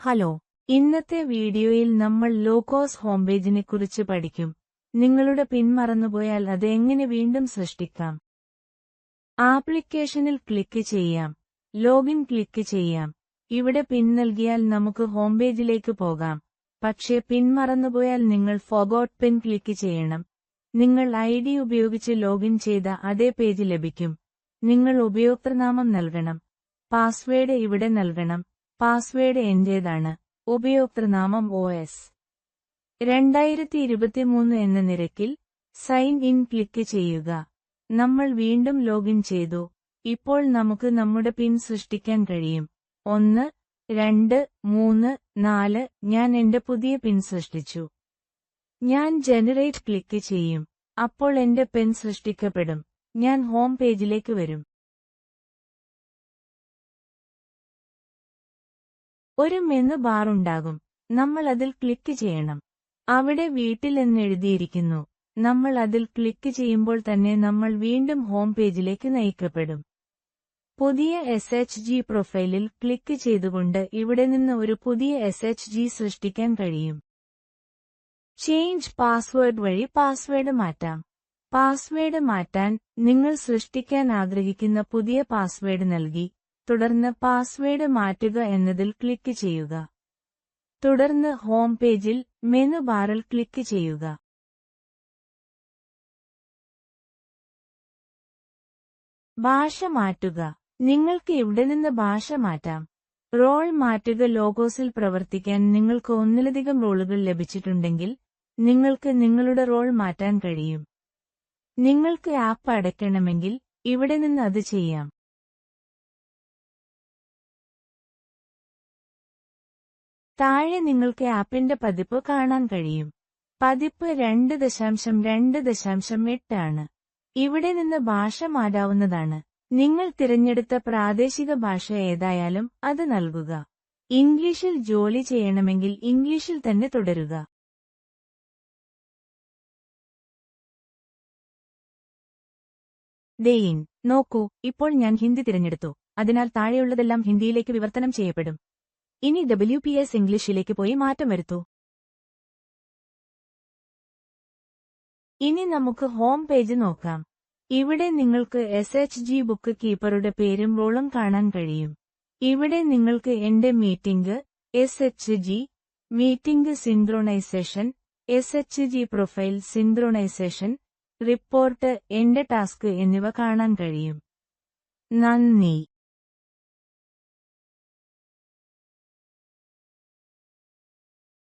Hello ഇന്നത്തെ വീഡിയോയിൽ നമ്മൾ ലോക്കോസ് ഹോം പേജിനെ കുറിച്ച് പഠിക്കും. നിങ്ങളുടെ പിന്മറന്നുപോയാൽ അത് എങ്ങനെ വീണ്ടും സൃഷ്ടിക്കാം? ആപ്ലിക്കേഷനിൽ ക്ലിക്ക് ചെയ്യാം. ലോഗിൻ ക്ലിക്ക് ചെയ്യാം. ഇവിടെ പിൻ നൽകിയാൽ നമുക്ക് ഹോം പേജിലേക്ക് പോകാം. പക്ഷേ പിന്മറന്നുപോയാൽ നിങ്ങൾ ഫോഗോട്ട് പിൻ ക്ലിക്ക് ചെയ്യണം. നിങ്ങൾ ഐ ഡി ഉപയോഗിച്ച് ലോഗിൻ ചെയ്ത അതേ പേജ് ലഭിക്കും. നിങ്ങൾ ഉപയോക്തൃനാമം നൽകണം. പാസ്വേഡ് ഇവിടെ നൽകണം. പാസ്വേഡ് എന്റേതാണ്. ഉപയോക്തൃനാമം ഒ എസ് രണ്ടായിരത്തി ഇരുപത്തിമൂന്ന് എന്ന നിരക്കിൽ സൈൻ ഇൻ ക്ലിക്ക് ചെയ്യുക. നമ്മൾ വീണ്ടും ലോഗിൻ ചെയ്തു. ഇപ്പോൾ നമുക്ക് നമ്മുടെ പിൻ സൃഷ്ടിക്കാൻ കഴിയും. ഒന്ന് രണ്ട് മൂന്ന് നാല് ഞാൻ എന്റെ പുതിയ പിൻ സൃഷ്ടിച്ചു. ഞാൻ ജനറേറ്റ് ക്ലിക്ക് ചെയ്യും. അപ്പോൾ എന്റെ പിൻ സൃഷ്ടിക്കപ്പെടും. ഞാൻ ഹോം പേജിലേക്ക് വരും. ഒരു മെനു ബാർ ഉണ്ടാകും. നമ്മൾ അതിൽ ക്ലിക്ക് ചെയ്യണം. അവിടെ വീട്ടിൽ എന്ന് എഴുതിയിരിക്കുന്നു. നമ്മൾ അതിൽ ക്ലിക്ക് ചെയ്യുമ്പോൾ തന്നെ നമ്മൾ വീണ്ടും ഹോം പേജിലേക്ക് നയിക്കപ്പെടും. പുതിയ എസ് എച്ച് ജി പ്രൊഫൈലിൽ ക്ലിക്ക് ചെയ്തുകൊണ്ട് ഇവിടെ നിന്ന് ഒരു പുതിയ എസ് എച്ച് ജി സൃഷ്ടിക്കാൻ കഴിയും. ചേഞ്ച് പാസ്വേഡ് വഴി പാസ്വേഡ് മാറ്റാം. പാസ്വേഡ് മാറ്റാൻ നിങ്ങൾ സൃഷ്ടിക്കാൻ ആഗ്രഹിക്കുന്ന പുതിയ പാസ്വേഡ് നൽകി തുടർന്ന് പാസ്വേഡ് മാറ്റുക എന്നതിൽ ക്ലിക്ക് ചെയ്യുക. തുടർന്ന് ഹോം പേജിൽ മെനു ബാറിൽ ക്ലിക്ക് ചെയ്യുക. ഭാഷ മാറ്റുക. നിങ്ങൾക്ക് ഇവിടെ നിന്ന് ഭാഷ മാറ്റാം? റോൾ മാറ്റുക ലോഗോസിൽ പ്രവർത്തിക്കാൻ നിങ്ങൾക്ക് ഒന്നിലധികം റോളുകൾ ലഭിച്ചിട്ടുണ്ടെങ്കിൽ നിങ്ങൾക്ക് നിങ്ങളുടെ റോൾ മാറ്റാൻ കഴിയും. നിങ്ങൾക്ക് ആപ്പ് അടയ്ക്കണമെങ്കിൽ ഇവിടെ നിന്ന് അത് ചെയ്യാം. താഴെ നിങ്ങൾക്ക് ആപ്പിന്റെ പതിപ്പ് കാണാൻ കഴിയും. പതിപ്പ് രണ്ട് ദശാംശം രണ്ട് ദശാംശം എട്ട് ആണ്. ഇവിടെ നിന്ന് ഭാഷ മാറ്റാവുന്നതാണ്. നിങ്ങൾ തിരഞ്ഞെടുത്ത പ്രാദേശിക ഭാഷ ഏതായാലും അത് നൽകുക. ഇംഗ്ലീഷിൽ ജോലി ചെയ്യണമെങ്കിൽ ഇംഗ്ലീഷിൽ തന്നെ തുടരുക. ഡെയിൻ നോക്കൂ ഇപ്പോൾ ഞാൻ ഹിന്ദി തിരഞ്ഞെടുത്തു. അതിനാൽ താഴെയുള്ളതെല്ലാം ഹിന്ദിയിലേക്ക് വിവർത്തനം ചെയ്യപ്പെടും. ഇനി ഡബ്ല്യു പി എസ് ഇംഗ്ലീഷിലേക്ക് പോയി മാറ്റം വരുത്തൂ. ഇനി നമുക്ക് ഹോം പേജ് നോക്കാം. ഇവിടെ നിങ്ങൾക്ക് എസ് എച്ച് ജി ബുക്ക് കീപ്പറുടെ പേരും റോളും കാണാൻ കഴിയും. ഇവിടെ നിങ്ങൾക്ക് എന്റെ meeting S H G meeting synchronisation S H G profile synchronisation report എന്റെ ടാസ്ക് എന്നിവ കാണാൻ കഴിയും. നന്ദി.